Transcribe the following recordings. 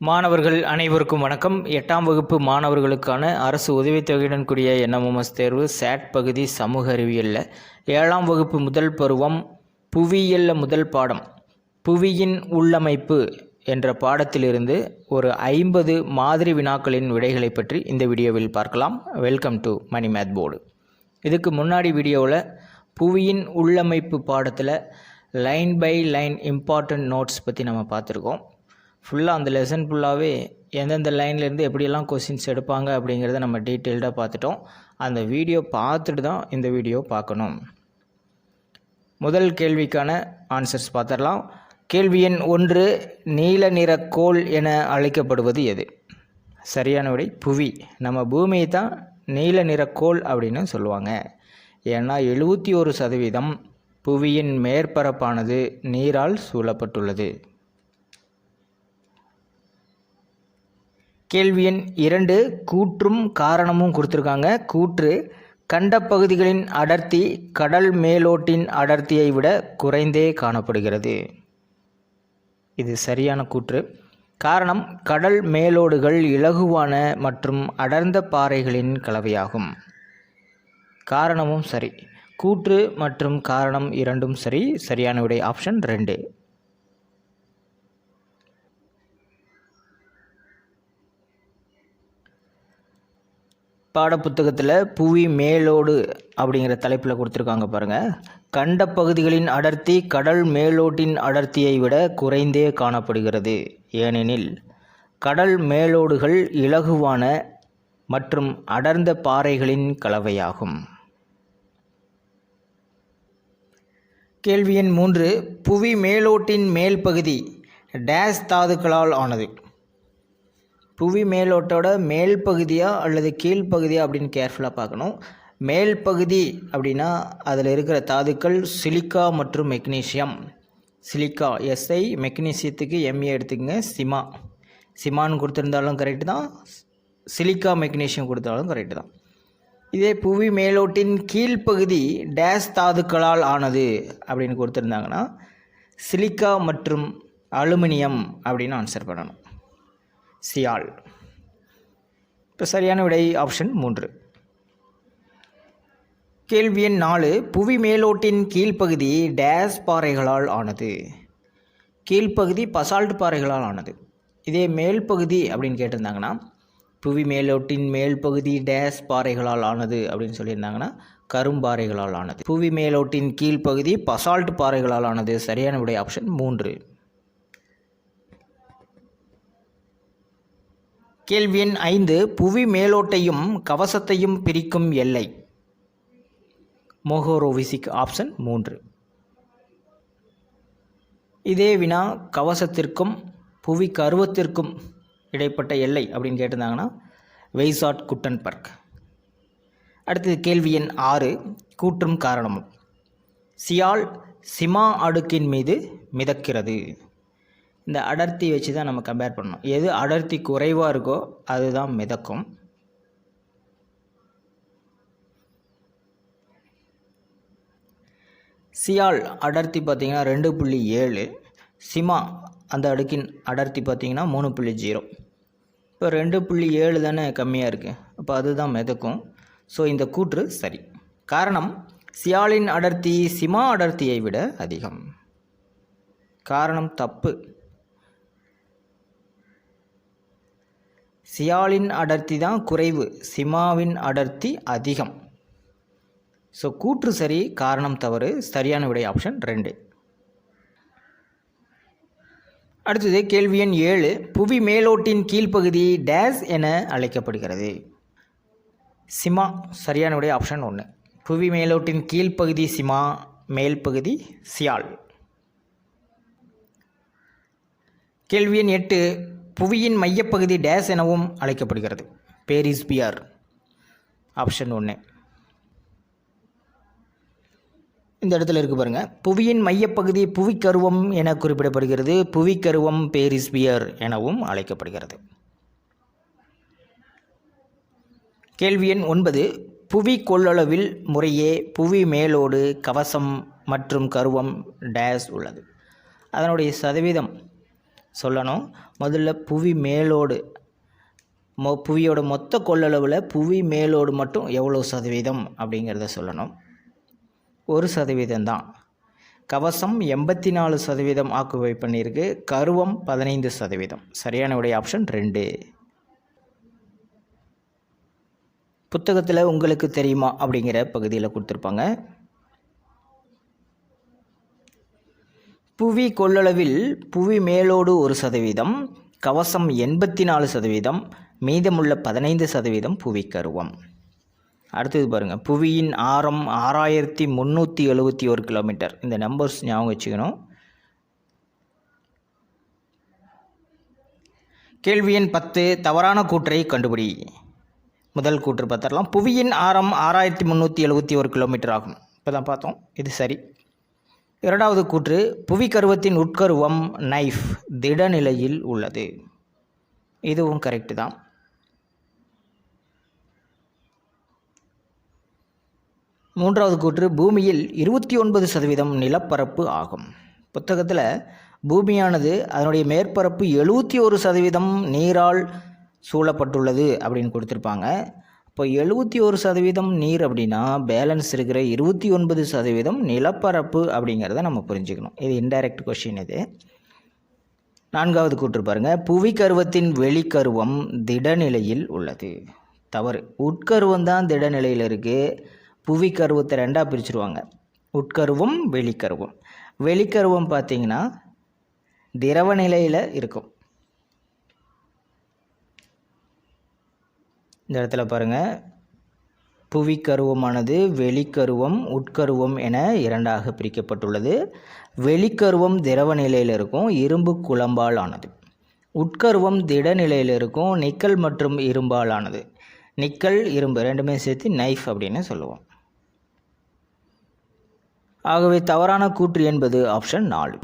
மாணவர்கள் அனைவருக்கும் வணக்கம். எட்டாம் வகுப்பு மாணவர்களுக்கான அரசு உதவித்தொகையுடன் கூடிய என்எம்எம்எஸ் தேர்வு சேட் பகுதி சமூக அறிவியலில். ஏழாம் வகுப்பு முதல் பருவம் புவியியலில் முதல் பாடம் புவியின் உள்ளமைப்பு என்ற பாடத்திலிருந்து ஒரு ஐம்பது மாதிரி வினாக்களின் விடைகளை பற்றி இந்த வீடியோவில் பார்க்கலாம். Welcome to Mani math board இதுக்கு முன்னாடி வீடியோவில் புவியின் உள்ளமைப்பு பாடத்தில் line by line important notes பற்றி நம்ம பார்த்துருக்கோம். ஃபுல்லாக அந்த லெசன் ஃபுல்லாகவே எந்தெந்த லைன்லேருந்து எப்படியெல்லாம் கொஸ்டின்ஸ் எடுப்பாங்க அப்படிங்கிறத நம்ம டீட்டெயில்டாக பார்த்துட்டோம். அந்த வீடியோ பார்த்துட்டு தான் இந்த வீடியோ பார்க்கணும். முதல் கேள்விக்கான ஆன்சர்ஸ் பார்த்துடலாம். கேள்வி எண் ஒன்று நீல நிற கோள் என அழைக்கப்படுவது எது? சரியான விடை புவி. நம்ம பூமியை தான் நீல நிற கோள் அப்படின்னு சொல்லுவாங்க. ஏன்னா எழுபத்தி ஒரு சதவீதம் புவியின் மேற்பரப்பானது நீரால் சூழப்பட்டுள்ளது. கேள்வி எண் இரண்டு கூற்றும் காரணமும் கொடுத்துருக்காங்க. கூற்று கண்ட பகுதிகளின் அடர்த்தி கடல் மேலோட்டின் அடர்த்தியை விட குறைந்தே காணப்படுகிறது. இது சரியான கூற்று. காரணம் கடல் மேலோடுகள் இலகுவான மற்றும் அடர்ந்த பாறைகளின் கலவையாகும். காரணமும் சரி. கூற்று மற்றும் காரணம் இரண்டும் சரி. சரியான விடை ஆப்ஷன் ரெண்டு. பாடப்புத்தகத்தில் புவி மேலோடு அப்படிங்கிற தலைப்பில் கொடுத்துருக்காங்க பாருங்கள் கண்ட பகுதிகளின் அடர்த்தி கடல் மேலோட்டின் அடர்த்தியை விட குறைந்தே காணப்படுகிறது. ஏனெனில் கடல் மேலோடுகள் இலகுவான மற்றும் அடர்ந்த பாறைகளின் கலவையாகும். கேள்வி எண் மூன்று புவி மேலோட்டின் மேல் பகுதி டேஸ் தாதுக்களால் ஆனது. புவி மேலோட்டோட மேல் பகுதியாக அல்லது கீழ்ப்பகுதியாக அப்படின்னு கேர்ஃபுல்லாக பார்க்கணும். மேல் பகுதி அப்படின்னா அதில் இருக்கிற தாதுக்கள் சிலிக்கா மற்றும் மெக்னீசியம். சிலிக்கா எஸ்ஐ மெக்னீசியத்துக்கு எம்ஏ எடுத்துக்கங்க சிமா. சிமான்னு கொடுத்துருந்தாலும் கரெக்டு தான். சிலிக்கா மெக்னீசியம் கொடுத்தாலும் கரெக்டு தான். இதே புவி மேலோட்டின் கீழ்ப்பகுதி டேஸ் தாதுக்களால் ஆனது அப்படின்னு கொடுத்துருந்தாங்கன்னா சிலிக்கா மற்றும் அலுமினியம் அப்படின்னு ஆன்சர் பண்ணணும். சியால். இப்போ சரியான விடை ஆப்ஷன் மூன்று. கேள்வி எண் நாலு புவி மேலோட்டின் கீழ்ப்பகுதி டேஸ் பாறைகளால் ஆனது. கீழ்ப்பகுதி பசால்ட் பாறைகளால் ஆனது. இதே மேல் பகுதி அப்படின்னு கேட்டிருந்தாங்கன்னா புவி மேலோட்டின் மேல் பகுதி டேஸ் பாறைகளால் ஆனது அப்படின்னு சொல்லியிருந்தாங்கன்னா கரும்பாறைகளால் ஆனது. புவி மேலோட்டின் கீழ்ப்பகுதி பசால்ட் பாறைகளால் ஆனது. சரியான விடை ஆப்ஷன் மூன்று. கேள்வி எண் ஐந்து புவி மேலோட்டையும் கவசத்தையும் பிரிக்கும் எல்லை. மோகோரோவிசிக் ஆப்ஷன் மூன்று. இதே வினா கவசத்திற்கும் புவி கருவத்திற்கும் இடைப்பட்ட எல்லை அப்படின்னு கேட்டிருந்தாங்கன்னா வெய்சாட் குட்டன்பர்க். அடுத்தது கேள்வி எண் ஆறு கூற்றும் காரணமும். சியால் சிமா அடுக்கின் மீது மிதக்கிறது. இந்த அடர்த்தி வச்சு தான் நம்ம கம்பேர் பண்ணணும். எது அடர்த்தி குறைவாக இருக்கோ அதுதான் மிதக்கும். சியால் அடர்த்தி பார்த்திங்கன்னா ரெண்டு புள்ளி ஏழு. சிமா அந்த அடுக்கின் அடர்த்தி பார்த்திங்கன்னா மூணு புள்ளி ஜீரோ. இப்போ ரெண்டு புள்ளி ஏழு தானே கம்மியாக இருக்குது அப்போ அதுதான் மிதக்கும். ஸோ இந்த கூற்று சரி. காரணம் சியாலின் அடர்த்தி சிமா அடர்த்தியை விட அதிகம். காரணம் தப்பு. சியாலின் அடர்த்தி தான் குறைவு சிமாவின் அடர்த்தி அதிகம். ஸோ கூற்று சரி காரணம் தவறு சரியான விடை ஆப்ஷன் ரெண்டு. அடுத்தது கேள்வி எண் ஏழு புவி மேலோட்டின் கீழ்ப்பகுதி டேஸ் என அழைக்கப்படுகிறது. சிமா சரியான விடை ஆப்ஷன் ஒன்று புவி மேலோட்டின் கீழ்ப்பகுதி சிமா மேல் பகுதி சியால் கேள்வி எண் எட்டு புவியின் மையப்பகுதி டேஸ் எனவும் அழைக்கப்படுகிறது. பேரிஸ்பியர் ஆப்ஷன் ஒன்று இந்த இடத்துல இருக்கு பாருங்கள் புவியின் மையப்பகுதி புவிக்கருவம் என குறிப்பிடப்படுகிறது. புவிக்கருவம் பேரிஸ்பியர் எனவும் அழைக்கப்படுகிறது. கேள்வி எண் ஒன்பது. புவி கொள்ளளவில் முறையே புவி மேலோடு கவசம் மற்றும் கருவம் டேஸ் உள்ளது. அதனுடைய சதவீதம் சொல்லணும். முதல்ல புவி மேலோடு மொ புவியோட மொத்த கொள்ளளவில் புவி மேலோடு மட்டும் எவ்வளோ சதவீதம் அப்படிங்கிறத சொல்லணும். ஒரு சதவீதம் தான். கவசம் எண்பத்தி நாலு சதவீதம் ஆக்குபை பண்ணியிருக்கு. கருவம் பதினைந்து சதவீதம். சரியான உடைய ஆப்ஷன் ரெண்டு. புத்தகத்தில் உங்களுக்கு தெரியுமா அப்படிங்கிற பகுதியில் கொடுத்துருப்பாங்க. புவி கொள்ளளவில் புவி மேலோடு ஒரு சதவீதம் கவசம் எண்பத்தி நாலு சதவீதம் மீதமுள்ள பதினைந்து சதவீதம் புவி கருவம். அடுத்தது பாருங்கள் புவியின் ஆரம் ஆறாயிரத்தி முந்நூற்றி எழுபத்தி ஒரு கிலோமீட்டர். இந்த நம்பர்ஸ் ஞாபகம் வச்சுக்கணும். கேள்வி எண் பத்து தவறான கூற்றை கண்டுபிடி. முதல் கூற்று பார்த்துடலாம். புவியின் ஆரம் ஆறாயிரத்தி முந்நூற்றி எழுபத்தி ஒரு கிலோமீட்டர் ஆகும். இப்போ தான் பார்த்தோம். இது சரி. இரண்டாவது கூற்று புவி கருவத்தின் உட்கருவம் நைஃப் திடநிலையில் உள்ளது. இதுவும் கரெக்டு தான். மூன்றாவது கூற்று பூமியில் இருபத்தி ஒன்பது சதவீதம் நிலப்பரப்பு ஆகும். புத்தகத்தில் பூமியானது அதனுடைய மேற்பரப்பு எழுபத்தி ஒரு சதவீதம் நீரால் சூழப்பட்டுள்ளது அப்படின்னு கொடுத்துருப்பாங்க. இப்போ எழுபத்தி ஒரு சதவீதம் நீர் அப்படின்னா பேலன்ஸ் இருக்கிற இருபத்தி ஒன்பது சதவீதம் நிலப்பரப்பு அப்படிங்கிறத நம்ம புரிஞ்சுக்கணும். இது இன்டைரக்ட் கொஷின் இது. நான்காவது கூற்று பாருங்க. புவிக்கருவத்தின் வெளிக்கருவம் திடநிலையில் உள்ளது. தவறு. உட்கருவம் தான் திடநிலையில் இருக்குது புவிக்கருவத்தை ரெண்டாக பிரிச்சுருவாங்க. உட்கருவம் வெளிக்கருவம். வெளிக்கருவம் பார்த்தீங்கன்னா திரவ நிலையில் இருக்கும். இந்த இடத்துல பாருங்கள் புவிக்கருவமானது வெளிக்கருவம் உட்கருவம் என இரண்டாக பிரிக்கப்பட்டுள்ளது. வெளிக்கருவம் திரவ நிலையில் இருக்கும் இரும்பு குழம்பால் ஆனது. உட்கருவம் திட நிலையில் இருக்கும் நிக்கல் மற்றும் இரும்பால் ஆனது. நிக்கல் இரும்பு ரெண்டுமே சேர்த்து நைஃப் அப்படின்னு சொல்லுவோம். ஆகவே தவறான கூற்று என்பது ஆப்ஷன் நாலு.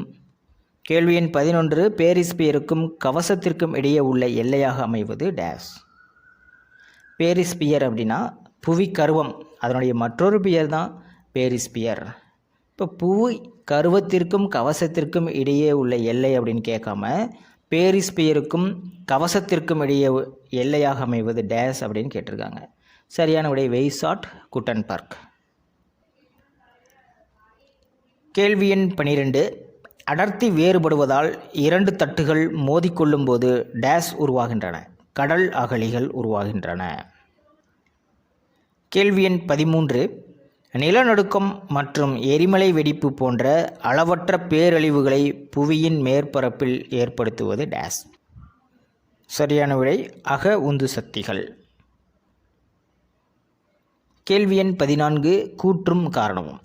கேள்வி எண் பதினொன்று பேரிஸ்பியருக்கும் கவசத்திற்கும் இடையே உள்ள எல்லையாக அமைவது டேஸ் பேரிஸ்பியர் அப்படின்னா புவி கருவம். அதனுடைய மற்றொரு பெயர் தான் பேரிஸ்பியர் இப்போ புவி கருவத்திற்கும் கவசத்திற்கும் இடையே உள்ள எல்லை அப்படின்னு கேட்காம பேரிஸ்பியருக்கும் கவசத்திற்கும் இடையே எல்லையாக அமைவது டேஸ் அப்படின்னு கேட்டிருக்காங்க. சரியான விடை வெய்சாட் குட்டன்பர்க் கேள்வி எண் பனிரெண்டு. அடர்த்தி வேறுபடுவதால் இரண்டு தட்டுகள் மோதிக்கொள்ளும்போது டேஸ் உருவாகின்றன. கடல் அகழிகள் உருவாகின்றன. கேள்வி எண் பதிமூன்று. நிலநடுக்கம் மற்றும் எரிமலை வெடிப்பு போன்ற அளவற்ற பேரழிவுகளை புவியின் மேற்பரப்பில் ஏற்படுத்துவது டேஸ். சரியான விடை அக உந்து சக்திகள். கேள்வி எண் பதினான்கு கூற்றும் காரணமும்.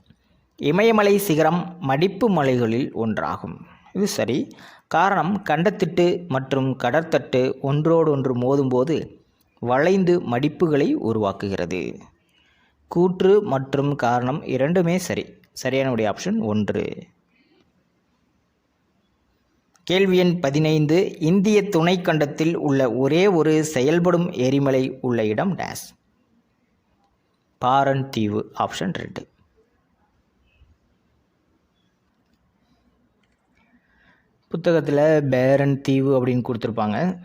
இமயமலை சிகரம் மடிப்பு மலைகளில் ஒன்றாகும். இது சரி. காரணம் கண்டத்திட்டு மற்றும் கடற்தட்டு ஒன்றோடொன்று மோதும்போது வளைந்து மடிப்புகளை உருவாக்குகிறது. கூற்று மற்றும் காரணம் இரண்டுமே சரி. சரியானுடைய ஆப்ஷன் ஒன்று. கேள்வி எண் பதினைந்து. இந்திய துணைக்கண்டத்தில் உள்ள ஒரே ஒரு செயல்படும் எரிமலை உள்ள இடம் டேஸ். பாரன் தீவு ஆப்ஷன் ரெண்டு. புத்தகத்தில் பேரன் தீவு அப்படின்னு கொடுத்துருப்பாங்க.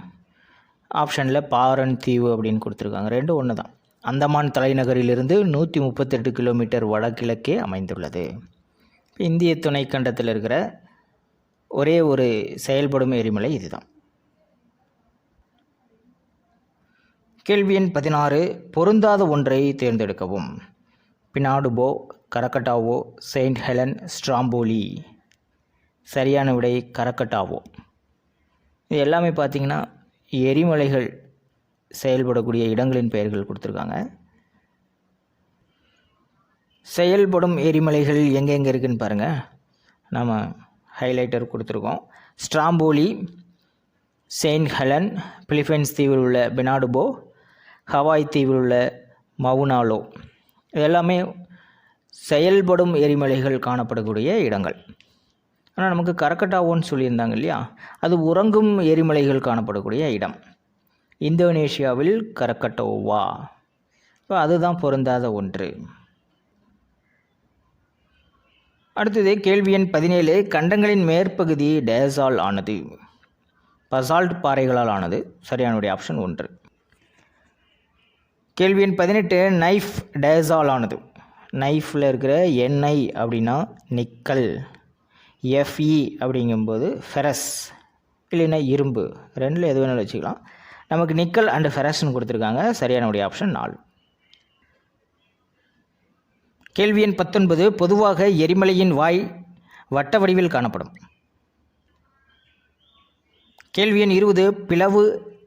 ஆப்ஷனில் பாரன் தீவு அப்படின்னு கொடுத்துருக்காங்க. ரெண்டும் ஒன்று தான் அந்தமான் தலைநகரிலிருந்து நூற்றி முப்பத்தெட்டு கிலோமீட்டர் வடகிழக்கே அமைந்துள்ளது. இந்திய துணைக்கண்டத்தில் இருக்கிற ஒரே ஒரு செயல்படும் எரிமலை இதுதான். கேள்வி எண் பதினாறு பொருந்தாத ஒன்றை தேர்ந்தெடுக்கவும். Pinatubo Krakatoa Saint Helen Stromboli. சரியான விடை கரக்கட்டாவோ இது எல்லாமே பார்த்திங்கன்னா எரிமலைகள் செயல்படக்கூடிய இடங்களின் பெயர்கள் கொடுத்துருக்காங்க. செயல்படும் எரிமலைகள் எங்கெங்கே இருக்குதுன்னு பாருங்கள் நம்ம ஹைலைட்டர் கொடுத்துருக்கோம். ஸ்ட்ராம்போலி செயின்ட் ஹெலன் பிலிப்பைன்ஸ் தீவில் உள்ள பெனாடுபோ ஹவாய் தீவில் உள்ள மவுனாலோ. இது எல்லாமே செயல்படும் எரிமலைகள் காணப்படக்கூடிய இடங்கள். ஆனால் நமக்கு கரக்கட்டாவோன்னு சொல்லியிருந்தாங்க இல்லையா? அது உறங்கும் எரிமலைகள் காணப்படக்கூடிய இடம். இந்தோனேஷியாவில் கரக்கட்டோவா. இப்போ அதுதான் பொருந்தாத ஒன்று. அடுத்தது கேள்வி எண் பதினேழு கண்டங்களின் மேற்பகுதி டேசால் ஆனது. பசால்ட் பாறைகளால் ஆனது. சரியானுடைய ஆப்ஷன் ஒன்று. கேள்வி எண் பதினெட்டு நைஃப் டேசால் ஆனது. நைஃப்பில் இருக்கிற எண்ணெய் அப்படின்னா நிக்கல். எஃப்இ அப்படிங்கும்போது ஃபெரஸ். இல்லைன்னா இரும்பு. ரெண்டில் எது வேணாலும் வச்சுக்கலாம். நமக்கு நிக்கல் அண்டு ஃபெரஸ்ன்னு கொடுத்துருக்காங்க. சரியானுடைய ஆப்ஷன் நாலு. கேள்வி எண் பத்தொன்பது பொதுவாக எரிமலையின் வாய் வட்ட வடிவில் காணப்படும். கேள்வி எண் இருபது பிளவு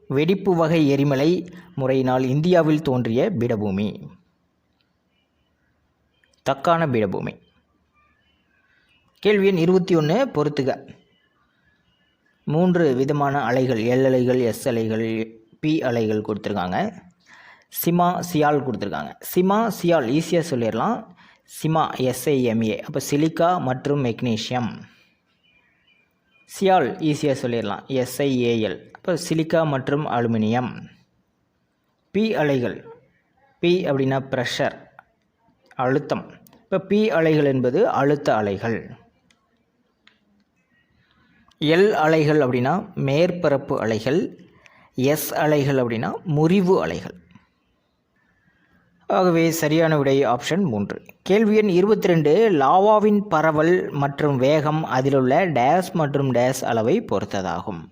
வெடிப்பு வகை எரிமலை முறையினால் இந்தியாவில் தோன்றிய பீடபூமி. தக்கான பீடபூமி. கேள்வி எண் இருபத்தி ஒன்று பொறுத்துக. மூன்று விதமான அலைகள் எல் அலைகள் எஸ் அலைகள் பி அலைகள் கொடுத்துருக்காங்க. சிமா சியால் கொடுத்துருக்காங்க. சிமா சியால் ஈஸியாக சொல்லிடலாம். சிமா எஸ்ஐஎம்ஏ அப்போ சிலிக்கா மற்றும் மெக்னீஷியம் சியால் ஈஸியாக சொல்லிடலாம். எஸ்ஐஏஎல் அப்போ சிலிக்கா மற்றும் அலுமினியம். பி அலைகள். பி அப்படின்னா ப்ரெஷர் அழுத்தம். இப்போ பி அலைகள் என்பது அழுத்த அலைகள். எல் அலைகள் அப்படின்னா மேற்பரப்பு அலைகள் எஸ் அலைகள் அப்படின்னா முறிவு அலைகள். ஆகவே சரியான விடை ஆப்ஷன் மூன்று. கேள்வி எண் இருபத்தி ரெண்டு லாவாவின் பரவல் மற்றும் வேகம் அதிலுள்ள டேஸ் மற்றும் டேஸ் அளவை பொறுத்ததாகும்.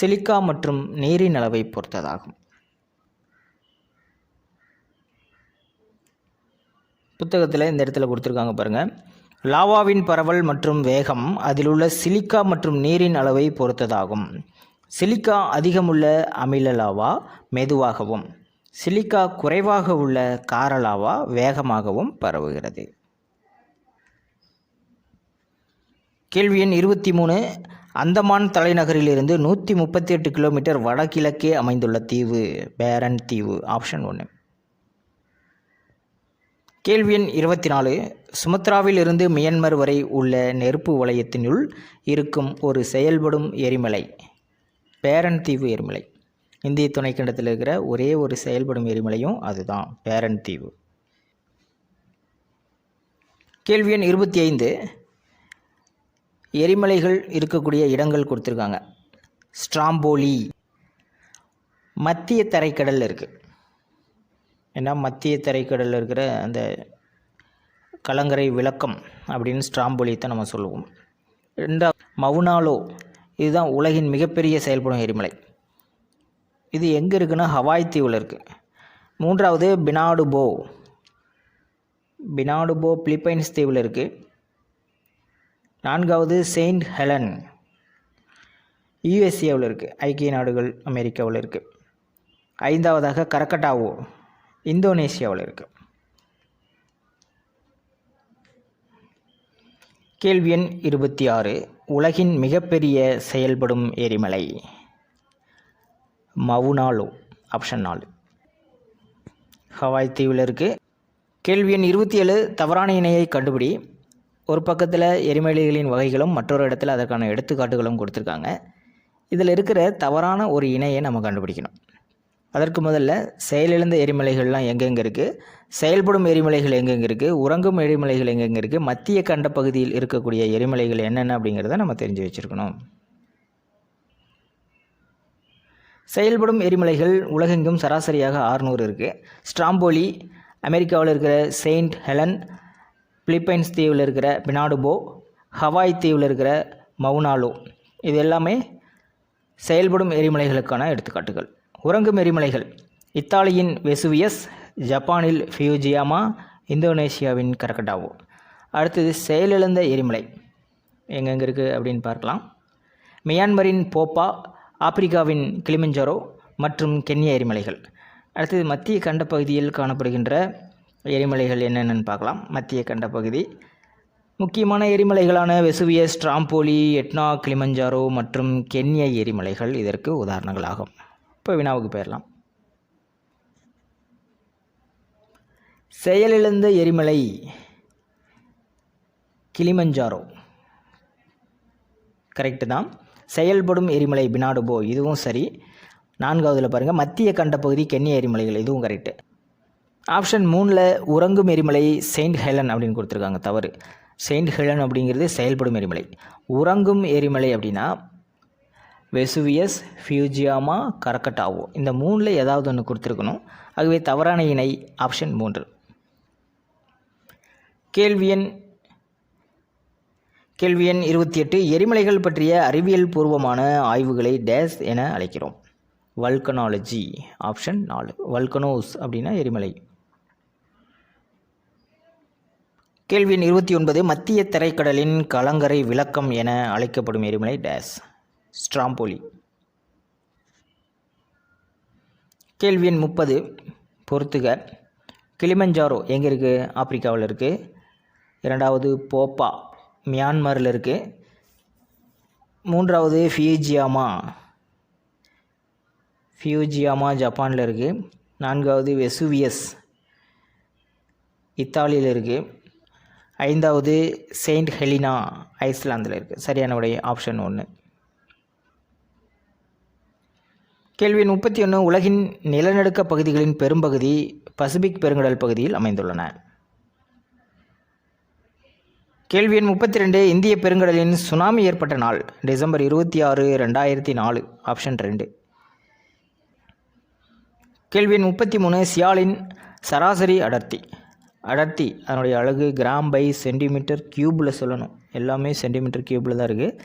சிலிக்கா மற்றும் நீரின் அளவை பொறுத்ததாகும். புத்தகத்தில் இந்த இடத்துல கொடுத்துருக்காங்க பாருங்கள் லாவாவின் பரவல் மற்றும் வேகம் அதிலுள்ள சிலிக்கா மற்றும் நீரின் அளவை பொறுத்ததாகும். சிலிக்கா அதிகமுள்ள அமில லாவா மெதுவாகவும் சிலிக்கா குறைவாக உள்ள கார லாவா வேகமாகவும் பரவுகிறது. கேள்வி எண் இருபத்தி மூணு. அந்தமான் தலைநகரிலிருந்து நூற்றி முப்பத்தி எட்டு கிலோமீட்டர் வடகிழக்கே அமைந்துள்ள தீவு பேரன் தீவு ஆப்ஷன் ஒன்று கேள்வி எண் இருபத்தி நாலு சுமத்ராவில் இருந்து மியன்மர் வரை உள்ள நெருப்பு வளையத்தினுள் இருக்கும் ஒரு செயல்படும் எரிமலை. பேரன் தீவு எரிமலை. இந்திய துணைக்கண்டத்தில் இருக்கிற ஒரே ஒரு செயல்படும் எரிமலையும் அதுதான் பேரன் தீவு. கேள்வி எண் இருபத்தி ஐந்து. எரிமலைகள் இருக்கக்கூடிய இடங்கள் கொடுத்துருக்காங்க. ஸ்ட்ராம்போலி. மத்திய தரைக்கடலில் இருக்குது ஏன்னா மத்திய தரைக்கடலில் இருக்கிற அந்த கலங்கரை விளக்கம் அப்படின்னு ஸ்ட்ராம்பொலியத்தை நம்ம சொல்லுவோம். ரெண்டா மவுனாலோ இதுதான் உலகின் மிகப்பெரிய செயல்படும் எரிமலை. இது எங்கே இருக்குன்னா ஹவாய் தீவில் இருக்குது மூன்றாவது பினாடுபோ. பினாடுபோ பிலிப்பைன்ஸ் தீவில் இருக்குது நான்காவது செயின்ட் ஹெலன். யுஎஸ்ஏவில் இருக்குது ஐக்கிய நாடுகள் அமெரிக்காவில் இருக்குது ஐந்தாவதாக கரக்கட்டாவோ இந்தோனேசியாவில் இருக்குது கேள்வி எண் இருபத்தி ஆறு. உலகின் மிகப்பெரிய செயல்படும் எரிமலை. மவுனாலோ ஆப்ஷன் நாலு. ஹவாய் தீவில் இருக்குது கேள்வி எண் இருபத்தி ஏழு. தவறான இணையை கண்டுபிடி. ஒரு பக்கத்தில் எரிமலைகளின் வகைகளும் மற்றொரு இடத்துல அதற்கான எடுத்துக்காட்டுகளும் கொடுத்துருக்காங்க. இதில் இருக்கிற தவறான ஒரு இணையை நம்ம கண்டுபிடிக்கணும். அதற்கு முதல்ல செயலிழந்த எரிமலைகள்லாம் எங்கெங்கே இருக்குது செயல்படும் எரிமலைகள் எங்கெங்கே இருக்குது உறங்கும் எரிமலைகள் எங்கெங்கே இருக்குது மத்திய கண்ட பகுதியில் இருக்கக்கூடிய எரிமலைகள் என்னென்ன அப்படிங்கிறத நம்ம தெரிஞ்சு வச்சுருக்கணும். செயல்படும் எரிமலைகள் உலகெங்கும் சராசரியாக ஆறுநூறு இருக்குது ஸ்ட்ராம்போலி அமெரிக்காவில் இருக்கிற செயின்ட் ஹெலன் பிலிப்பைன்ஸ் தீவில் இருக்கிற பினாடுபோ ஹவாய் தீவில் இருக்கிற மவுனாலோ இது எல்லாமே செயல்படும் எரிமலைகளுக்கான எடுத்துக்காட்டுகள். உறங்கும் எரிமலைகள். இத்தாலியின் வெசுவியஸ் ஜப்பானில் ஃபியூஜியாமா இந்தோனேஷியாவின் கரகட்டாவோ அடுத்தது செயலிழந்த எரிமலை. எங்கெங்கே இருக்குது அப்படின்னு பார்க்கலாம். மியான்மரின் போப்பா ஆப்பிரிக்காவின் கிளிமஞ்சரோ மற்றும் கென்யா எரிமலைகள். அடுத்தது மத்திய கண்ட பகுதியில் காணப்படுகின்ற எரிமலைகள் என்னென்னு பார்க்கலாம். மத்திய கண்ட பகுதி முக்கியமான எரிமலைகளான வெசுவியஸ் ட்ராம்போலி எட்னா கிளிமஞ்சாரோ மற்றும் கென்யா எரிமலைகள் இதற்கு உதாரணங்களாகும். இப்போ வினாவுக்கு போயிடலாம். செயலிழந்த எரிமலை கிளிமஞ்சாரோ. கரெக்டு தான். செயல்படும் எரிமலை பினாடுபோ இதுவும் சரி. நான்காவதில் பாருங்கள் மத்திய கண்ட பகுதி கென்னிய எரிமலைகள் இதுவும் கரெக்டு ஆப்ஷன் மூணில் உறங்கும் எரிமலை செயின்ட் ஹெலன் அப்படின்னு கொடுத்துருக்காங்க தவறு. செயின்ட் ஹெலன் அப்படிங்கிறது செயல்படும் எரிமலை. உறங்கும் எரிமலை அப்படின்னா வெசுவியஸ் ஃபியூஜியாமா கரக்கட்டாவோ இந்த மூணில் ஏதாவது ஒன்று கொடுத்துருக்கணும். ஆகவே தவறான இணை ஆப்ஷன் மூன்று. கேள்வி எண் கேள்வி எண் இருபத்தி எட்டு. எரிமலைகள் பற்றிய அறிவியல் பூர்வமான ஆய்வுகளை டேஸ் என அழைக்கிறோம். வல்கனாலஜி ஆப்ஷன் நாலு. வல்கனோஸ் அப்படின்னா எரிமலை. கேள்வி எண் இருபத்தி ஒன்பது. மத்திய திரைக்கடலின் கலங்கரை விளக்கம் என அழைக்கப்படும் எரிமலை டேஸ். ஸ்ட்ராம்போலி. கேள்வி எண் முப்பது பொறுத்துக. கிளிமஞ்சாரோ எங்கே இருக்குது ஆப்பிரிக்காவில் இருக்குது இரண்டாவது போப்பா மியான்மரில் இருக்குது மூன்றாவது ஃபியூஜியாமா. ஃபியூஜியாமா ஜப்பானில் இருக்குது நான்காவது வெசுவியஸ் இத்தாலியில் இருக்குது ஐந்தாவது செயின்ட் ஹெலினா ஐஸ்லாந்தில் இருக்குது சரியான உடைய ஆப்ஷன் ஒன்று கேள்வி எண் முப்பத்தி ஒன்று உலகின் நிலநடுக்க பகுதிகளின் பெரும்பகுதி பசிபிக் பெருங்கடல் பகுதியில் அமைந்துள்ளன. கேள்வி எண் முப்பத்தி ரெண்டு இந்திய பெருங்கடலின் சுனாமி ஏற்பட்ட நாள் டிசம்பர் இருபத்தி ஆறு ரெண்டாயிரத்தி நாலு ஆப்ஷன் ரெண்டு. கேள்வி எண் முப்பத்தி மூணு சியாலின் சராசரி அடர்த்தி. அடர்த்தி அதனுடைய அழகு கிராம் பை சென்டிமீட்டர் கியூபில் சொல்லணும். எல்லாமே சென்டிமீட்டர் கியூப்பில் தான் இருக்குது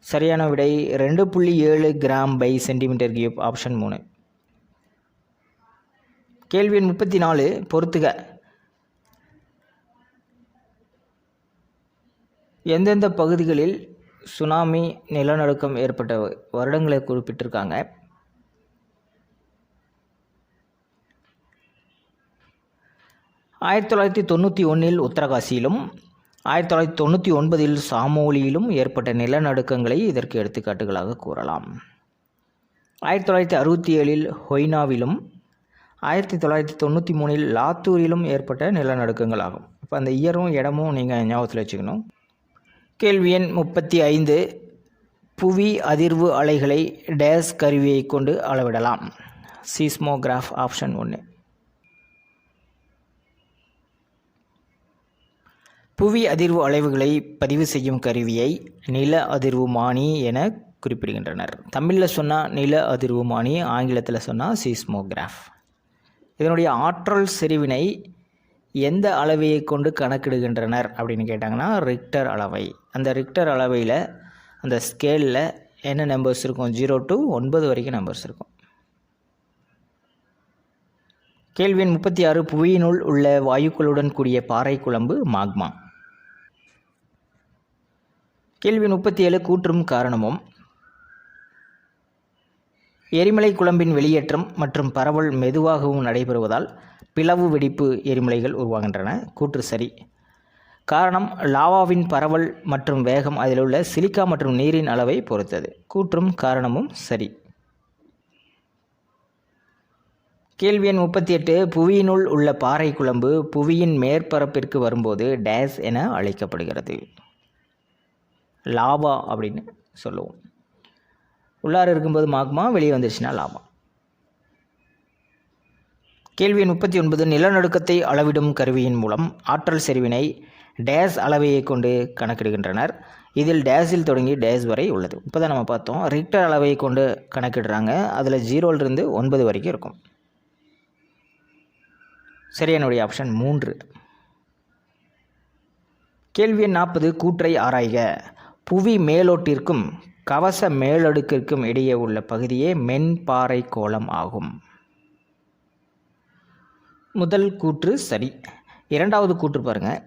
சரியான விடை ரெண்டு புள்ளி ஏழு gram by centimetre cube option மூணு. கேள்வி எண் முப்பத்தி நாலு பொறுத்துக. எந்தெந்த பகுதிகளில் சுனாமி நிலநடுக்கம் ஏற்பட்ட வருடங்களை குறிப்பிட்டிருக்காங்க? ஆயிரத்தி தொள்ளாயிரத்தி தொண்ணூற்றி ஒன்றில் உத்தரகாசியிலும் ஆயிரத்தி தொள்ளாயிரத்தி தொண்ணூற்றி ஒன்பதில் சாமோலியிலும் ஏற்பட்ட நிலநடுக்கங்களை இதற்கு எடுத்துக்காட்டுகளாக கூறலாம். ஆயிரத்தி தொள்ளாயிரத்தி அறுபத்தி ஏழில் ஹொய்னாவிலும் ஆயிரத்தி தொள்ளாயிரத்தி தொண்ணூற்றி மூணில் லாத்தூரிலும் ஏற்பட்ட நிலநடுக்கங்கள் ஆகும் இப்போ அந்த இயரும் இடமும் நீங்கள் ஞாபகத்தில் வச்சுக்கணும். கேள்வி எண் முப்பத்தி ஐந்து புவி அதிர்வு அலைகளை டேஸ் கருவியை கொண்டு அளவிடலாம். சீஸ்மோகிராஃப் ஆப்ஷன் ஒன்று புவி அதிர்வு அலைவுகளை பதிவு செய்யும் கருவியை நில அதிர்வுமானி என குறிப்பிடுகின்றனர். தமிழில் சொன்னால் நில அதிர்வுமானி ஆங்கிலத்தில் சொன்னால் சீஸ்மோகிராஃப் இதனுடைய ஆற்றல் செறிவினை எந்த அளவையை கொண்டு கணக்கிடுகின்றனர் அப்படின்னு கேட்டாங்கன்னா ரிக்டர் அளவை. அந்த ரிக்டர் அளவையில் அந்த ஸ்கேலில் என்ன நம்பர்ஸ் இருக்கும்? ஜீரோ டு ஒன்பது வரைக்கும் நம்பர்ஸ் இருக்கும். கேள்வி முப்பத்தி ஆறு புவியினுள் உள்ள வாயுக்களுடன் கூடிய பாறை குழம்பு மாக்மா கேள்வி முப்பத்தி ஏழு கூற்றும் காரணமும். எரிமலை குழம்பின் வெளியேற்றம் மற்றும் பரவல் மெதுவாகவும் நடைபெறுவதால் பிளவு வெடிப்பு எரிமலைகள் உருவாகின்றன. கூற்று சரி. காரணம் லாவாவின் பரவல் மற்றும் வேகம் அதில் உள்ள சிலிக்கா மற்றும் நீரின் அளவை பொறுத்தது. கூற்றும் காரணமும் சரி. கேள்வி எண் முப்பத்தி எட்டு புவியினுள் உள்ள பாறை குழம்பு புவியின் மேற்பரப்பிற்கு வரும்போது டேஸ் என அழைக்கப்படுகிறது. லாபா அப்படின்னு சொல்லுவோம். உள்ளார இருக்கும்போது மாக்மா வெளியே வந்துருச்சுன்னா லாபம் கேள்வி முப்பத்தி ஒன்பது நிலநடுக்கத்தை அளவிடும் கருவியின் மூலம் ஆற்றல் செறிவினை டேஸ் அளவையை கொண்டு கணக்கிடுகின்றனர். இதில் டேஸில் தொடங்கி டேஸ் வரை உள்ளது. இப்போ தான் நம்ம பார்த்தோம். ரிக்டர் அளவையை கொண்டு கணக்கிடுறாங்க. அதில் ஜீரோலிருந்து ஒன்பது வரைக்கும் இருக்கும். சரியானுடைய ஆப்ஷன் மூன்று. கேள்வி எண் நாற்பது கூற்றை ஆராய்க. புவி மேலோட்டிற்கும் கவச மேலடுக்கிற்கும் இடையே உள்ள பகுதியே மென்பாறை கோளம் ஆகும். முதல் கூற்று சரி. இரண்டாவது கூற்று பாருங்கள்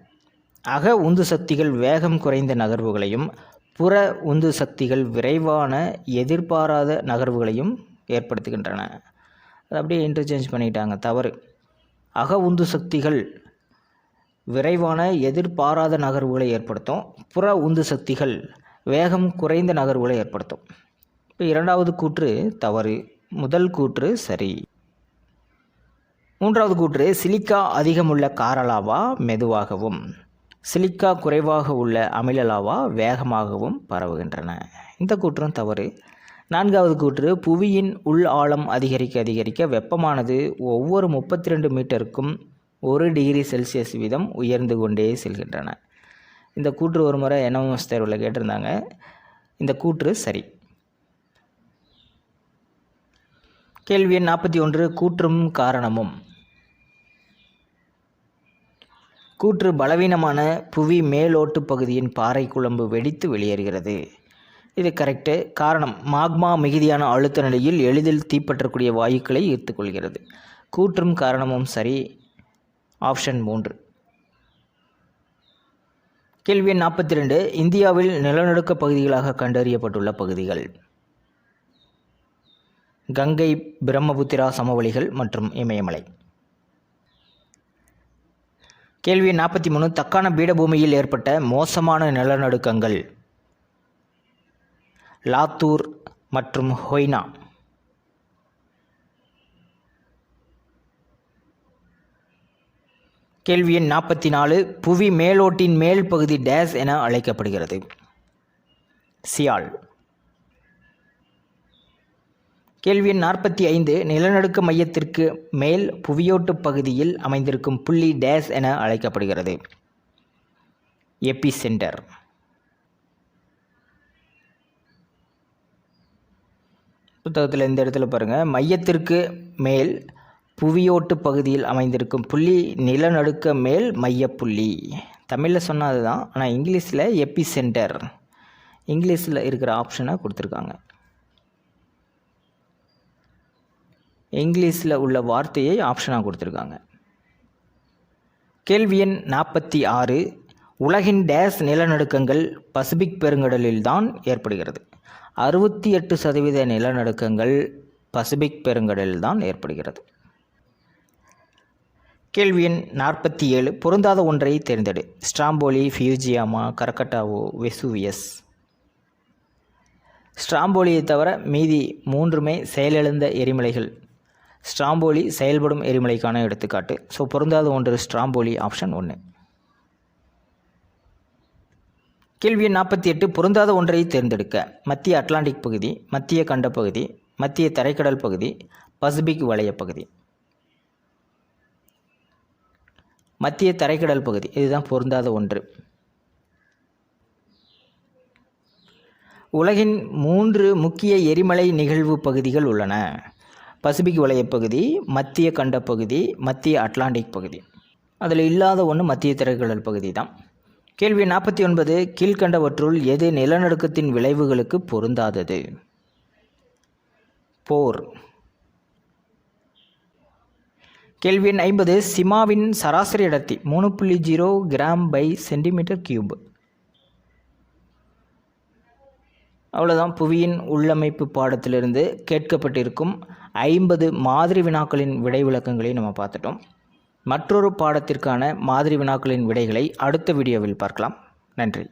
அக உந்து சக்திகள் வேகம் குறைந்த நகர்வுகளையும் புற உந்து சக்திகள் விரைவான எதிர்பாராத நகர்வுகளையும் ஏற்படுத்துகின்றன. அது அப்படியே இன்டர்சேஞ்ச் பண்ணிட்டாங்க. தவறு. அக உந்து சக்திகள் விரைவான எதிர்பாராத நகர்வுகளை ஏற்படுத்தும். புற உந்து சக்திகள் வேகம் குறைந்த நகர்வுகளை ஏற்படுத்தும். இப்போ இரண்டாவது கூற்று தவறு. முதல் கூற்று சரி. மூன்றாவது கூற்று சிலிக்கா அதிகமுள்ள காரலாவா மெதுவாகவும் சிலிக்கா குறைவாக உள்ள அமிலலாவா வேகமாகவும் பரவுகின்றன. இந்த கூற்றும் தவறு. நான்காவது கூற்று புவியின் உள் ஆழம் அதிகரிக்க அதிகரிக்க வெப்பமானது ஒவ்வொரு முப்பத்தி ரெண்டு மீட்டருக்கும் ஒரு டிகிரி செல்சியஸ் வீதம் உயர்ந்து கொண்டே செல்கின்றன. இந்த கூற்று ஒரு முறை என்எம்எஸ் தேர்வில் கேட்டிருந்தாங்க. இந்த கூற்று சரி. கேள்வி எண் நாற்பத்தி ஒன்று கூற்றும் காரணமும். கூற்று பலவீனமான புவி மேலோட்டு பகுதியின் பாறை குழம்பு வெடித்து வெளியேறுகிறது. இது கரெக்டு. காரணம் மாக்மா மிகுதியான அழுத்த நிலையில் எளிதில் தீப்பற்றக்கூடிய வாயுக்களை ஈர்த்துக்கொள்கிறது கூற்றும் காரணமும் சரி. ஆப்ஷன் மூன்று. கேள்வி எண் நாற்பத்தி ரெண்டு இந்தியாவில் நிலநடுக்க பகுதிகளாக கண்டறியப்பட்டுள்ள பகுதிகள். கங்கை பிரம்மபுத்திரா சமவெளிகள் மற்றும் இமயமலை. கேள்வி நாற்பத்தி மூணு தக்கான பீடபூமியில் ஏற்பட்ட மோசமான நிலநடுக்கங்கள். லாத்தூர் மற்றும் ஹொய்னா. கேள்வி எண் நாற்பத்தி நாலு புவி மேலோட்டின் மேல் பகுதி டேஸ் என அழைக்கப்படுகிறது. சியால். கேள்வி எண் நாற்பத்தி ஐந்து நிலநடுக்க மையத்திற்கு மேல் புவியோட்டு பகுதியில் அமைந்திருக்கும் புள்ளி டேஸ் என அழைக்கப்படுகிறது. எபி சென்டர் புத்தகத்தில் இந்த இடத்துல பாருங்கள் மையத்திற்கு மேல் புவியோட்டு பகுதியில் அமைந்திருக்கும் புள்ளி நிலநடுக்க மேல் மையப்புள்ளி. தமிழில் சொன்னது தான் ஆனால் இங்கிலீஷில் எப்பி சென்டர் இங்கிலீஷில் இருக்கிற ஆப்ஷனை கொடுத்துருக்காங்க. இங்கிலீஷில் உள்ள வார்த்தையை ஆப்ஷனாக கொடுத்துருக்காங்க. கேள்வி எண் நாற்பத்தி ஆறு. உலகின் டேஸ் நிலநடுக்கங்கள் பசிபிக் பெருங்கடலில் தான் ஏற்படுகிறது. அறுபத்தி எட்டு சதவீத நிலநடுக்கங்கள் பசிபிக் பெருங்கடலில் தான் ஏற்படுகிறது. கேள்வி எண் நாற்பத்தி ஏழு பொருந்தாத ஒன்றை தேர்ந்தெடு. Stromboli ஃபியூஜியாமா கரக்கட்டாவோ Vesuvius. ஸ்ட்ராம்போலியை தவிர மீதி மூன்றுமே செயலிழந்த எரிமலைகள். ஸ்ட்ராம்போலி செயல்படும் எரிமலைக்கான எடுத்துக்காட்டு. ஸோ பொருந்தாத ஒன்று ஸ்ட்ராம்போலி ஆப்ஷன் ஒன்று கேள்வி எண் நாற்பத்தி எட்டு பொருந்தாத ஒன்றை தேர்ந்தெடுக்க. மத்திய அட்லாண்டிக் பகுதி மத்திய கண்ட பகுதி மத்திய தரைக்கடல் பகுதி பசிபிக் வளைய பகுதி. மத்திய தரைக்கடல் பகுதி. இதுதான் பொருந்தாத ஒன்று. உலகின் மூன்று முக்கிய எரிமலை நிகழ்வு பகுதிகள் உள்ளன. பசிபிக் வளையப் பகுதி மத்திய கண்ட பகுதி மத்திய அட்லாண்டிக் பகுதி. அதில் இல்லாத ஒன்று மத்திய திரைக்கடல் பகுதி தான். கேள்வி நாற்பத்தி ஒன்பது கீழ்கண்டவற்றுள் எது நிலநடுக்கத்தின் விளைவுகளுக்கு பொருந்தாதது? போர். கேள்வி எண் ஐம்பது சிமாவின் சராசரி அடர்த்தி மூணு புள்ளி zero gram by centimetre cube. அவ்வளோதான் புவியின் உள்ளமைப்பு பாடத்திலிருந்து கேட்கப்பட்டிருக்கும் ஐம்பது மாதிரி வினாக்களின் விடை விளக்கங்களை நம்ம பார்த்துட்டோம். மற்றொரு பாடத்திற்கான மாதிரி வினாக்களின் விடைகளை அடுத்த வீடியோவில் பார்க்கலாம். நன்றி.